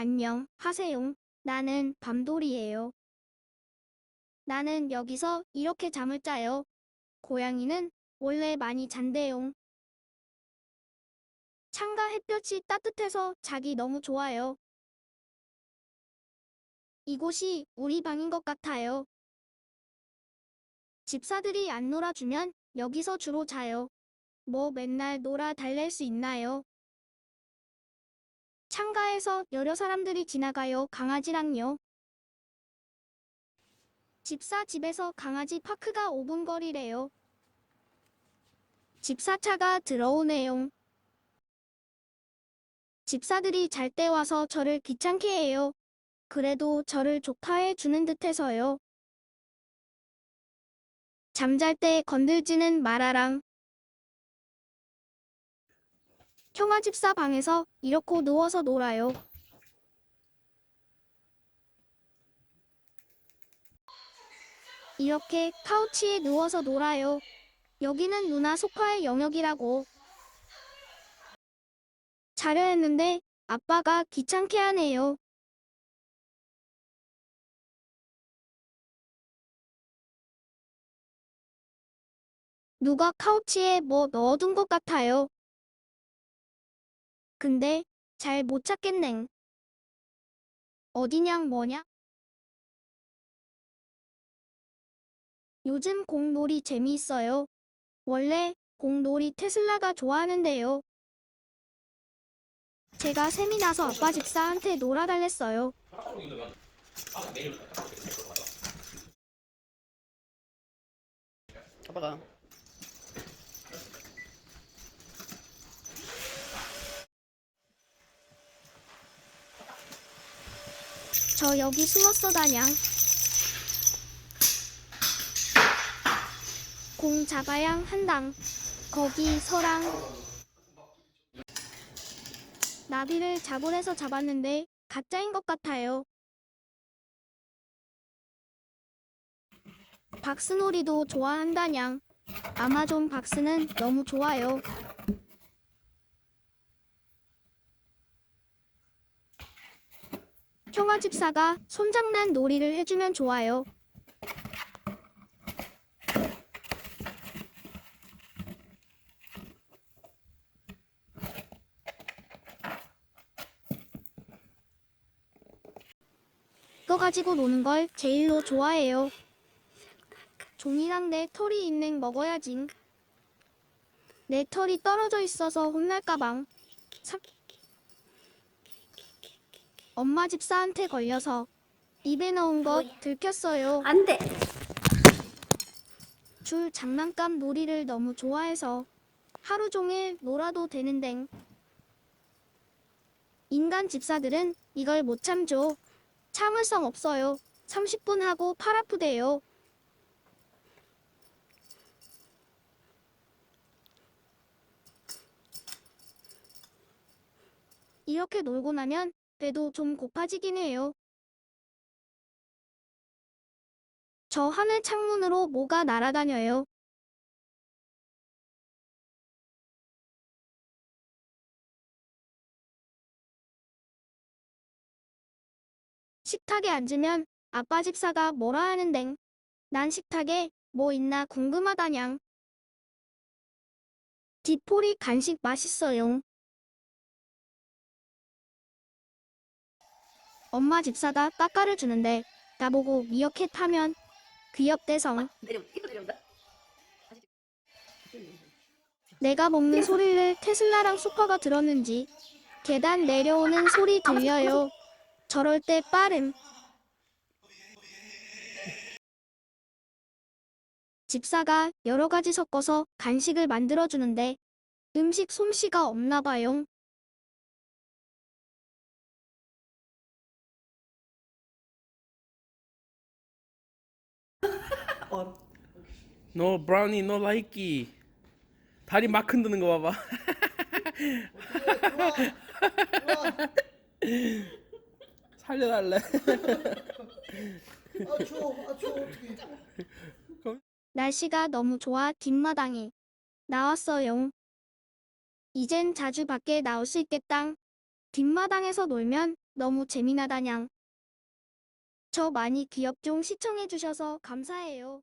안녕 하세요. 나는 밤돌이에요. 나는 여기서 이렇게 잠을 자요. 고양이는 원래 많이 잔대요. 창가 햇볕이 따뜻해서 자기 너무 좋아요. 이곳이 우리 방인 것 같아요. 집사들이 안 놀아주면 여기서 주로 자요. 뭐 맨날 놀아 달랠 수 있나요? 창가에서 여러 사람들이 지나가요. 강아지랑요. 집사 집에서 강아지 파크가 5분 거리래요. 집사차가 들어오네요. 집사들이 잘 때 와서 저를 귀찮게 해요. 그래도 저를 조카해 주는 듯해서요. 잠잘 때 건들지는 말아랑. 형아 집사 방에서 이렇게 누워서 놀아요. 이렇게 카우치에 누워서 놀아요. 여기는 누나 소파의 영역이라고. 자려 했는데 아빠가 귀찮게 하네요. 누가 카우치에 뭐 넣어둔 것 같아요. 근데 잘 못 찾겠넹. 어디냥 뭐냐? 요즘 공놀이 재미있어요. 원래 공놀이 테슬라가 좋아하는데요. 제가 셈이 나서 아빠 집사한테 놀아달랬어요. 아빠가 저 여기 숨었어 다냥. 공 잡아양 한당. 거기 서랑. 나비를 자볼에서 잡았는데 가짜인 것 같아요. 박스놀이도 좋아한다냥. 아마존 박스는 너무 좋아요. 형아 집사가 손장난 놀이를 해주면 좋아요. 이거 가지고 노는 걸 제일로 좋아해요. 종이랑 내 털이 있는 먹어야지. 내 털이 떨어져 있어서 혼날까방. 참. 엄마 집사한테 걸려서 입에 넣은 거 들켰어요. 안 돼. 줄 장난감 놀이를 너무 좋아해서 하루 종일 놀아도 되는데 인간 집사들은 이걸 못 참죠. 참을성 없어요. 30분 하고 팔 아프대요. 이렇게 놀고 나면 배도 좀 고파지긴 해요. 저 하늘 창문으로 뭐가 날아다녀요. 식탁에 앉으면 아빠 집사가 뭐라 하는댕. 난 식탁에 뭐 있나 궁금하다냥. 디포리 간식 맛있어요. 엄마 집사가 까까를 주는데 나보고 미어캣 하면 이거 내려온다. 내가 먹는 소리를 테슬라랑 소파가 들었는지 계단 내려오는 소리 들려요. 저럴 때 빠름. 집사가 여러 가지 섞어서 간식을 만들어 주는데 음식 솜씨가 없나 봐요. 어. 너 브라우니 너 라이키 다리 막 흔드는 거 봐봐 살려달래 아아 날씨가 너무 좋아 뒷마당에 나왔어요. 이젠 자주 밖에 나올 수 있겠당. 뒷마당에서 놀면 너무 재미나다냥. 저 많이 귀엽 좀 시청해주셔서 감사해요.